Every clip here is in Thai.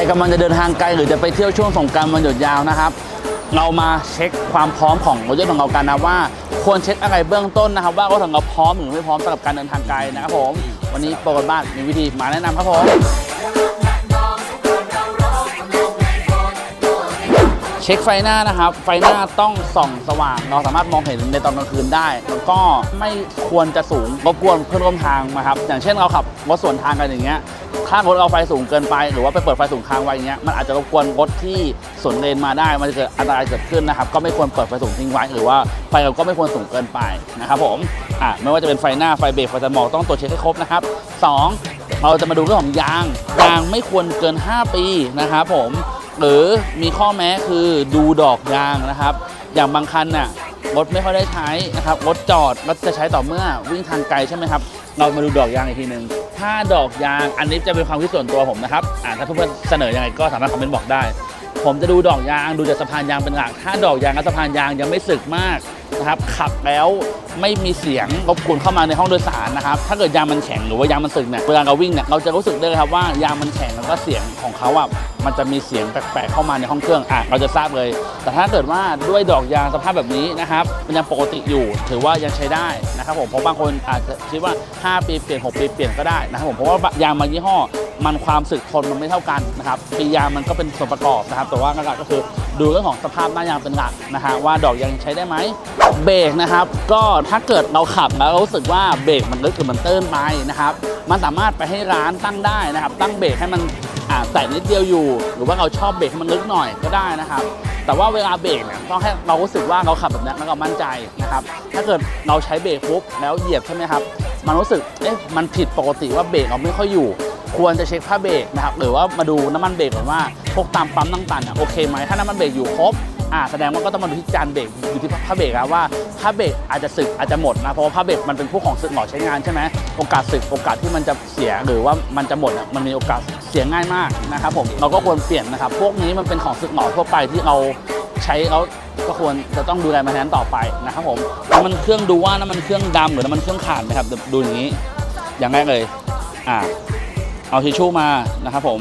ใครกำลังจะเดินทางไกลหรือจะไปเที่ยวช่วงสงกรารวันหยุดยาวนะครับ เรามาเช็คความพร้อมของรถยนต์ของเรากันนะว่า ควรเช็คอะไรเบื้องต้นนะครับ ว่ารถของเราพร้อมหรือไม่พร้อมสำหรับการเดินทางไกลนะครับผมวันนี้โปรกันบ้านมีวิธีมาแนะนำครับผม ช็คไฟหน้านะครับ ไฟหน้าต้องส่องสว่าง เราสามารถมองเห็นในตอนกลางคืนได้ แล้วก็ไม่ควรจะสูงรบกวนเพื่อนร่วมทางนะครับ อย่างเช่นเราขับรถสวนทางกันอย่างเงี้ยถ้ารถเราไฟสูงเกินไป หรือว่าไปเปิดไฟสูงค้างไว้อย่างเงี้ยมันอาจจะรบกวนรถที่สวนเลนมาได้ มันจะเกิดอันตรายเกิดขึ้นนะครับ ก็ไม่ควรเปิดไฟสูงทิ้งไว้ หรือว่าไฟเราก็ไม่ควรสูงเกินไปนะครับผมอะไม่ว่าจะเป็นไฟหน้าไฟเบรกไฟตัดหมอกต้องตรวจเช็คให้ครบนะครับสองเราจะมาดูเรื่องของยางยางไม่ควรเกิน 5 ปีนะครับผม หรือมีข้อแม้คือดูดอกยางนะครับ อย่างบางคันน่ะรถไม่ค่อยได้ใช้นะครับรถจอดรถจะใช้ต่อเมื่อวิ่งทางไกลใช่ไหมครับ เรามาดูดอกยางอีกทีหนึ่งถ้าดอกยางอันนี้จะเป็นความคิดส่วนตัวผมนะครับอ่าถ้าเพื่อนๆเสนอยังไงก็สามารถคอมเมนต์บอกได้ ผมจะดูดอกยางดูจากสะพานยางเป็นหลัก ถ้าดอกยางกับสะพานยางยังไม่สึกมากนะครับขับแล้วไม่มีเสียงรบกวนเข้ามาในห้องโดยสารนะครับ ถ้าเกิดยางมันแข็งหรือว่ายางมันสึกเนี่ยเวลาเราวิ่งเนี่ยเราจะรู้สึกได้เลยครับว่ายางมันแข็งแล้วก็เสียงของเขาอะ มันจะมีเสียงแปลกๆเข้ามาในห้องเครื่องอะเราจะทราบเลย แต่ถ้าเกิดว่าด้วยดอกยางสภาพแบบนี้นะครับมันยังปกติอยู่ ถือว่ายังใช้ได้นะครับผมเพราะบางคนอาจจะคิดว่า 5 ปีเปลี่ยน 6 ปีเปลี่ยนก็ได้นะครับผมเพราะว่ายางบางยี่ห้อ มันความสึกทนมันไม่เท่ากันนะครับปียางมันก็เป็นส่วนประกอบนะครับ แต่ว่าหลักๆก็คือดูเรื่องของสภาพหน้ายางเป็นหลักนะฮะว่าดอกยางใช้ได้ไหมเบรกนะครับ ก็ถ้าเกิดเราขับแล้วเรารู้สึกว่าเบรกมันลึกหรือมันเตื้นไปนะครับ มันสามารถไปให้ร้านตั้งได้นะครับ ตั้งเบรกให้มัน อ่าแต่นิดเดียวอยู่ หรือว่าเราชอบเบรกให้มันลึกหน่อยก็ได้นะครับ แต่ว่าเวลาเบรกเนี่ยต้องให้เรารู้สึกว่าเราขับแบบนี้แล้วเรามั่นใจนะครับ ถ้าเกิดเราใช้เบรกปุ๊บแล้วเหยียบใช่ไหมครับ มันรู้สึก เอ๊ะ มันผิดปกติว่าเบรกเราไม่ค่อยอยู่ ควรจะเช็คผ้าเบรกนะครับ หรือว่ามาดูน้ำมันเบรกก่อนว่า พวกตามปั๊มต่างๆเนี่ยโอเคไหม ถ้าน้ำมันเบรกอยู่ครบอ่าแสดงว่าก็ต้องมาดูที่จานเบรกอยู่ที่ผ้าเบรกแล้วว่าผ้าเบรกอาจจะสึกอาจจะหมดนะเพราะว่าผ้าเบรกมันเป็นพวกของสึกหล่อใช้งานใช่ไหมโอกาสสึกโอกาสที่มันจะเสียหรือว่ามันจะหมดมันมีโอกาส เสียง่ายมากนะครับผมเราก็ควรเปลี่ยนนะครับ พวกนี้มันเป็นของสึกหล่อทั่วไปที่เราใช้แล้วก็ควรจะต้องดูแลมันแทนต่อไปนะครับผมน้ำมันเครื่องดูว่าน้ำมันเครื่องดำหรือน้ำมันเครื่องขาดไหมครับดูอย่างนี้ อย่างแรกเลยอ่าเอาทิชชู่มานะครับผม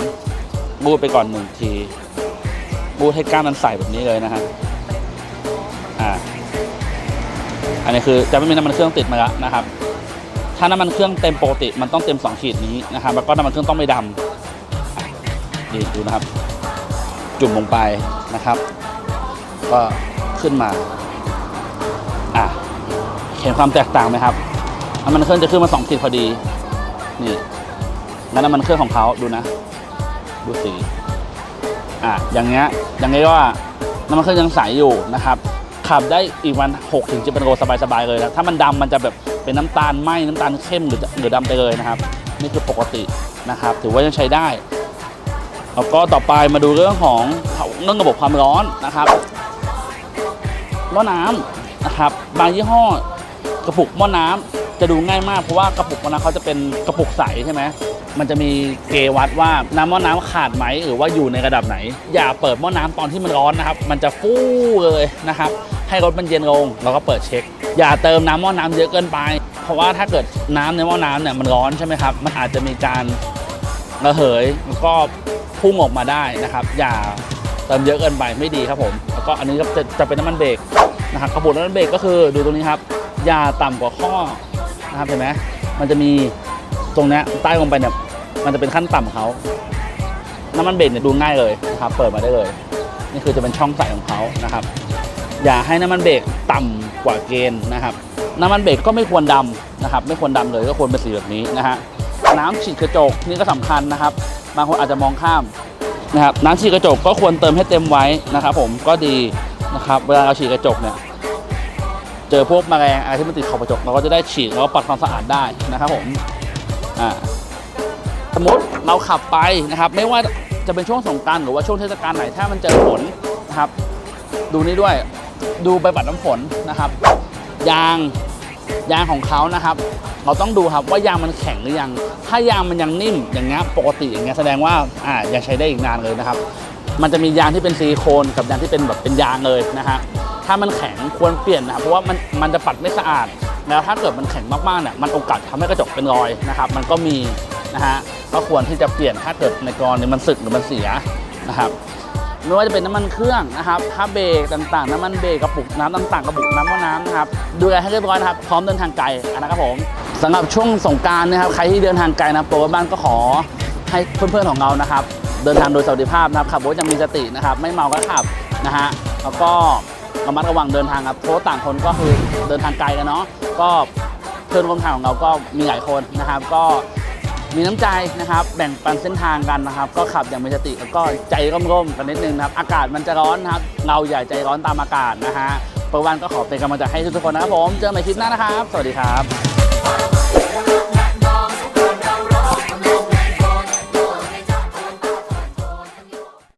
บูดไปก่อนหนึ่งทีบูดให้ก้านมันใส่แบบนี้เลยนะฮะอ่าอันนี้คือจะไม่มีน้ำมันเครื่องติดมาแล้วนะครับถ้าน้ำมันเครื่องเต็มปกติมันต้องเต็มสองขีดนี้นะครับแล้วก็น้ำมันเครื่องต้องไม่ดำ ดีดูนะครับ จุ่มลงไปนะครับ ก็ขึ้นมา อะเห็นความแตกต่างไหมครับน้ำมันเครื่องจะขึ้นมาสองขีดพอดี นี่งั้นน้ำมันเครื่องของเขาดูนะ ดูสีอะอย่างเงี้ยอย่างเงี้ยก็ว่าน้ำมันเครื่องยังใสอยู่นะครับขับได้อีกวัน6ถึงจะเป็นโลสบายๆเลยนะถ้ามันดำมันจะแบบเป็นน้ำตาลไหมน้ำตาลเข้มหรือหรือดำไปเลยนะครับ นี่คือปกตินะครับ ถือว่ายังใช้ได้ แล้วก็ต่อไปมาดูเรื่องของเรื่องระบบความร้อนนะครับหม้อน้ำนะครับบางยี่ห้อกระปุกหม้อน้ำจะดูง่ายมากเพราะว่ากระปุกหม้อน้ำเขาจะเป็นกระปุกใสใช่ไหมมันจะมีเกวัดว่าน้ำหม้อน้ำขาดไหมหรือว่าอยู่ในระดับไหน อย่าเปิดหม้อน้ำตอนที่มันร้อนนะครับ มันจะฟู่เลยนะครับ ให้รถมันเย็นลงเราก็เปิดเช็ค อย่าเติมน้ำหม้อน้ำเยอะเกินไป เพราะว่าถ้าเกิดน้ำในหม้อน้ำเนี่ยมันร้อนใช่ไหมครับมันอาจจะมีการระเหยแล้วก็ พุ่งออกมาได้นะครับ อย่าเติมเยอะเกินไปไม่ดีครับผม แล้วก็อันนี้จะจะเป็นน้ำมันเบรกนะครับกระปุกน้ำมันเบรกก็คือดูตรงนี้ครับ อย่าต่ำกว่าข้อนะครับเห็นไหมมันจะมีตรงนี้ใต้ลงไปเนี่ยมันจะเป็นขั้นต่ำของเขาน้ำมันเบรกเนี่ยดูง่ายเลยนะครับเปิดมาได้เลย นี่คือจะเป็นช่องใส่ของเขานะครับ อย่าให้น้ำมันเบรกต่ำกว่าเกณฑ์นะครับ น้ำมันเบรกก็ไม่ควรดำนะครับ ไม่ควรดำเลยก็ควรเป็นสีแบบนี้นะฮะน้ำฉีดกระจกนี่ก็สำคัญนะครับ บางคนอาจจะมองข้ามนะครับน้ำฉีดกระจกก็ควรเติมให้เต็มไว้นะครับ ผมก็ดีนะครับเวลาเราฉีดกระจกเนี่ยเจอพวกแมลงอะไรที่มันติดขอบกระจกเราก็จะได้ฉีดแล้วก็ปัดความสะอาดได้นะครับผมอ่าสมมติเราขับไปนะครับ ไม่ว่าจะเป็นช่วงสงกรารหรือว่าช่วงเทศกาลไหนถ้ามันเจอฝนนะครับ ดูนี่ด้วยดูใบปัดน้ำฝนนะครับ ยาง ยางของเขานะครับ เราต้องดูครับว่ายางมันแข็งหรือยัง ถ้ายางมันยังนิ่มอย่างเงี้ยปกติอย่างเงี้ยแสดงว่าอ่ายังใช้ได้อีกนานเลยนะครับ มันจะมียางที่เป็นซิลิโคนกับยางที่เป็นแบบเป็นยางเลยนะฮะถ้ามันแข็งควรเปลี่ยนนะครับเพราะว่ามันมันจะปัดไม่สะอาด แล้วถ้าเกิดมันแข็งมากๆเนี่ยมันโอกาสทำให้กระจกเป็นรอยนะครับ มันก็มีนะฮะก็ควรที่จะเปลี่ยนถ้าเกิดในกรณีมันสึกหรือมันเสียนะครับ ไม่ว่าจะเป็นน้ำมันเครื่องนะครับผ้าเบรกต่างๆ น้ำมันเบรกกระปุกน้ำต่างๆกระปุกน้ำว่าน้ำนะครับดูแลให้เรียบร้อยนะครับ พร้อมเดินทางไกลนะครับผมสำหรับช่วงสงการนะครับใครที่เดินทางไกลนะครับตัวบ้านก็ขอให้เพื่อนๆของเรานะครับ เดินทางโดยสวัสดิภาพนะครับขับรถอยังมีสตินะครับ ไม่เมาก็ขับนะฮะแล้วก็ระมัดระวังเดินทางครับเพราะต่างคนก็คือเดินทางไกลกันเนาะก็เพื่อนร่วมทางของเราก็มีหลายคนนะครับ ก็ มีน้ำใจนะครับ แบ่งปันเส้นทางกันนะครับ ก็ขับอย่างมีสติแล้วก็ใจร่มๆกันนิดนึงนะครับ อากาศมันจะร้อนนะครับ เราอย่าใจร้อนตามอากาศนะฮะประวันก็ขอเป็นกำลังใจให้ทุกๆคนนะครับผม เจอกันใหม่คลิปหน้านะครับ สวัสดีครับ